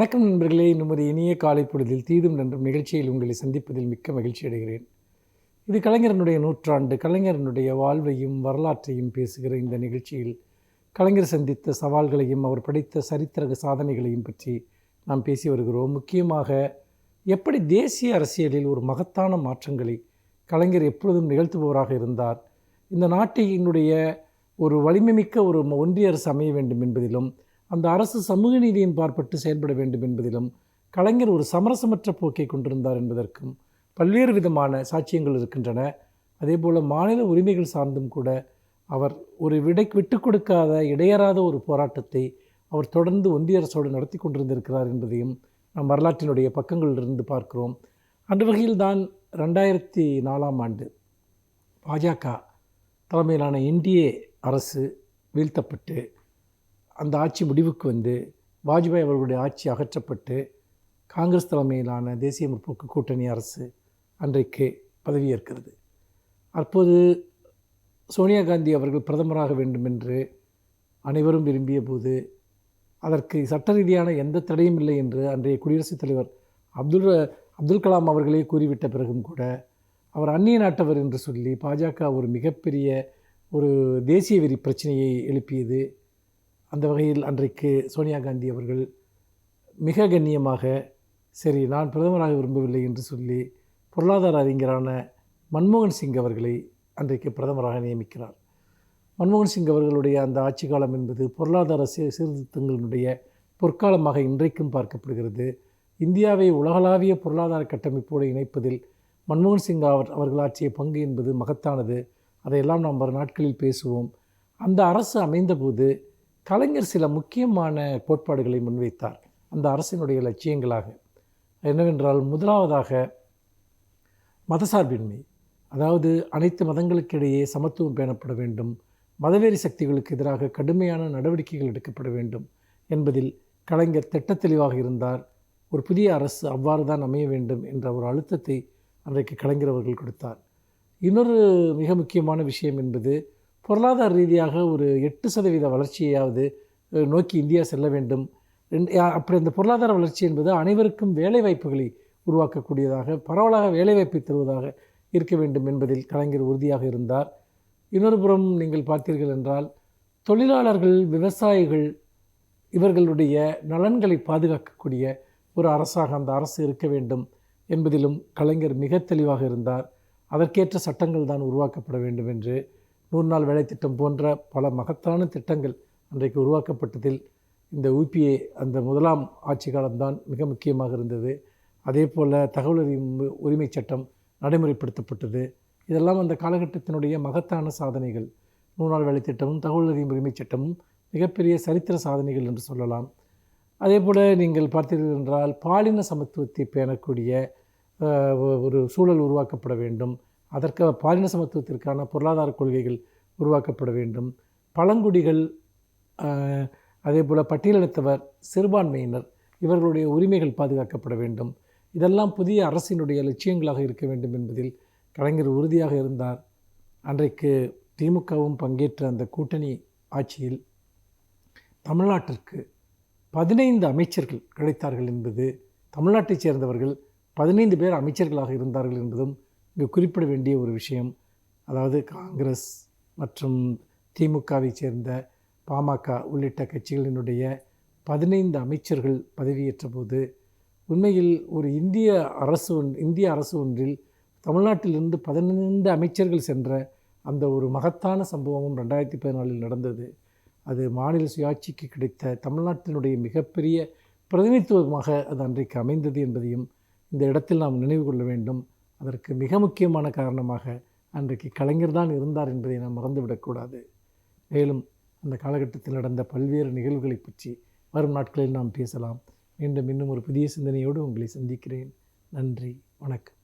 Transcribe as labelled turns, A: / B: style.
A: வணக்கம் நண்பர்களே. இன்னும் ஒரு இனிய காலை பொழுதில் தீதும் நன்றும் நிகழ்ச்சியில் உங்களை சந்திப்பதில் மிக்க மகிழ்ச்சி அடைகிறேன். இது கலைஞரனுடைய நூற்றாண்டு கலைஞரனுடைய வாழ்வையும் வரலாற்றையும் பேசுகிற இந்த நிகழ்ச்சியில் கலைஞர் சந்தித்த சவால்களையும் அவர் படைத்த சரித்திர சாதனைகளையும் பற்றி நாம் பேசி வருகிறோம். முக்கியமாக எப்படி தேசிய அரசியலில் ஒரு மகத்தான மாற்றங்களை கலைஞர் எப்பொழுதும் நிகழ்த்துபவராக இருந்தார் இந்த நாட்டினுடைய ஒரு வலிமைமிக்க ஒரு ஒன்றிய அரசு அமைய வேண்டும் என்பதிலும் அந்த அரசு சமூக நீதியின் பார்ப்பட்டு செயல்பட வேண்டும் என்பதிலும் கலைஞர் ஒரு சமரசமற்ற போக்கை கொண்டிருந்தார் என்பதற்கும் பல்வேறு விதமான சாட்சியங்கள் இருக்கின்றன. அதேபோல் மாநில உரிமைகள் சார்ந்தும் கூட அவர் ஒரு விடை விட்டு கொடுக்காத இடையறாத ஒரு போராட்டத்தை அவர் தொடர்ந்து ஒன்றிய அரசோடு நடத்தி கொண்டிருந்திருக்கிறார் என்பதையும் நம் வரலாற்றினுடைய பக்கங்களிலிருந்து பார்க்கிறோம். அந்த வகையில்தான் ரெண்டாயிரத்தி நாலாம் ஆண்டு பாஜக தலைமையிலான என்டிஏ அரசு வீழ்த்தப்பட்டு அந்த ஆட்சி முடிவுக்கு வந்து வாஜ்பாய் அவர்களுடைய ஆட்சி அகற்றப்பட்டு காங்கிரஸ் தலைமையிலான தேசிய முற்போக்கு கூட்டணி அரசு அன்றைக்கு பதவியேற்கிறது. அப்போது சோனியா காந்தி அவர்கள் பிரதமராக வேண்டும் என்று அனைவரும் விரும்பிய போது அதற்கு சட்ட ரீதியான எந்த தடையும் இல்லை என்று அன்றைய குடியரசுத் தலைவர் அப்துல் அப்துல் கலாம் அவர்களே கூறிவிட்ட பிறகும் கூட அவர் அந்நிய நாட்டவர் என்று சொல்லி பாஜக ஒரு மிகப்பெரிய ஒரு தேசிய வெறி பிரச்சனையை எழுப்பியது அந்த வகையில் அன்றைக்கு சோனியா காந்தி அவர்கள் மிக கண்ணியமாக சரி நான் பிரதமராக விரும்பவில்லை என்று சொல்லி பொருளாதார அறிஞரான மன்மோகன் சிங் அவர்களை அன்றைக்கு பிரதமராக நியமிக்கிறார். மன்மோகன் சிங் அவர்களுடைய அந்த ஆட்சி காலம் என்பது பொருளாதார சீ சீர்திருத்தங்களினுடைய பொற்காலமாக இன்றைக்கும் பார்க்கப்படுகிறது. இந்தியாவை உலகளாவிய பொருளாதார கட்டமைப்போடு இணைப்பதில் மன்மோகன் சிங் அவர் அவர்கள் ஆற்றிய பங்கு என்பது மகத்தானது. அதையெல்லாம் நாம் வரும் நாட்களில் பேசுவோம். அந்த அரசு அமைந்தபோது கலைஞர் சில முக்கியமான கோட்பாடுகளை முன்வைத்தார். அந்த அரசினுடைய லட்சியங்களாக. என்னவென்றால் முதலாவதாக மதசார்பின்மை. அதாவது அனைத்து மதங்களுக்கிடையே சமத்துவம் பேணப்பட வேண்டும். மதவேறி சக்திகளுக்கு எதிராக கடுமையான நடவடிக்கைகள் எடுக்கப்பட வேண்டும் என்பதில் கலைஞர் திட்ட தெளிவாக இருந்தார். ஒரு புதிய அரசு அவ்வாறு தான் அமைய வேண்டும் என்ற ஒரு அழுத்தத்தை அன்றைக்கு கலைஞர் அவர்கள் கொடுத்தார். இன்னொரு மிக முக்கியமான விஷயம் என்பது பொருளாதார ரீதியாக ஒரு எட்டு சதவீத வளர்ச்சியாவது நோக்கி இந்தியா செல்ல வேண்டும். அப்படி அந்த பொருளாதார வளர்ச்சி என்பது அனைவருக்கும் வேலைவாய்ப்புகளை உருவாக்கக்கூடியதாக பரவலாக வேலைவாய்ப்பை தருவதாக இருக்க வேண்டும் என்பதில் கலைஞர் உறுதியாக இருந்தார். இன்னொரு புறம் நீங்கள் பார்த்தீர்கள் என்றால் தொழிலாளர்கள் விவசாயிகள் இவர்களுடைய நலன்களை பாதுகாக்கக்கூடிய ஒரு அரசாக அந்த அரசு இருக்க வேண்டும் என்பதிலும் கலைஞர் மிக தெளிவாக இருந்தார். அதற்கேற்ற சட்டங்கள் தான் உருவாக்கப்பட வேண்டும் என்று நூறு நாள் வேலை திட்டம் போன்ற பல மகத்தான திட்டங்கள் அன்றைக்கு உருவாக்கப்பட்டதில் இந்த யூபிஏ அந்த முதலாம் ஆட்சி காலம்தான் மிக முக்கியமாக இருந்தது. அதே போல் தகவல் அறிவு உரிமை சட்டம் நடைமுறைப்படுத்தப்பட்டது. இதெல்லாம் அந்த காலகட்டத்தினுடைய மகத்தான சாதனைகள். நூறு நாள் வேலை திட்டமும் தகவல் அறியும் உரிமை சட்டமும் மிகப்பெரிய சரித்திர சாதனைகள் என்று சொல்லலாம். அதே போல் நீங்கள் பார்த்தீர்கள் என்றால் பாலின சமத்துவத்தை பேணக்கூடிய ஒரு சூழல் உருவாக்கப்பட வேண்டும். அதற்கு பாலின சமத்துவத்திற்கான பொருளாதார கொள்கைகள் உருவாக்கப்பட வேண்டும். பழங்குடிகள் அதே போல் பட்டியலினத்தவர் சிறுபான்மையினர் இவர்களுடைய உரிமைகள் பாதுகாக்கப்பட வேண்டும். இதெல்லாம் புதிய அரசினுடைய லட்சியங்களாக இருக்க வேண்டும் என்பதில் கலைஞர் உறுதியாக இருந்தார். அன்றைக்கு திமுகவும் பங்கேற்ற அந்த கூட்டணி ஆட்சியில் தமிழ்நாட்டிற்கு பதினைந்து அமைச்சர்கள் கிடைத்தார்கள் என்பது தமிழ்நாட்டைச் சேர்ந்தவர்கள் பதினைந்து பேர் அமைச்சர்களாக இருந்தார்கள் என்பதும் இங்கே குறிப்பிட வேண்டிய ஒரு விஷயம் அதாவது காங்கிரஸ் மற்றும் திமுகவை சேர்ந்த பாமக உள்ளிட்ட கட்சிகளினுடைய பதினைந்து அமைச்சர்கள் பதவியேற்ற போது உண்மையில் ஒரு இந்திய அரசு ஒன் இந்திய அரசு ஒன்றில் தமிழ்நாட்டிலிருந்து பதினைந்து அமைச்சர்கள் சென்ற அந்த ஒரு மகத்தான சம்பவமும் ரெண்டாயிரத்தி பதினாலில் நடந்தது. அது மாநில சுயாட்சிக்கு கிடைத்த தமிழ்நாட்டினுடைய மிகப்பெரிய பிரதிநிதித்துவமாக அது அன்றைக்கு அமைந்தது என்பதையும் இந்த இடத்தில் நாம் நினைவு கொள்ள வேண்டும். அதற்கு மிக முக்கியமான காரணமாக அன்றைக்கு கலைஞர் தான் இருந்தார் என்பதை நாம் மறந்துவிடக்கூடாது. மேலும் அந்த காலகட்டத்தில் நடந்த பல்வேறு நிகழ்வுகளை பற்றி வரும் நாட்களில் நாம் பேசலாம். மீண்டும் இன்னும் ஒரு புதிய சிந்தனையோடு உங்களை சந்திக்கிறேன். நன்றி வணக்கம்.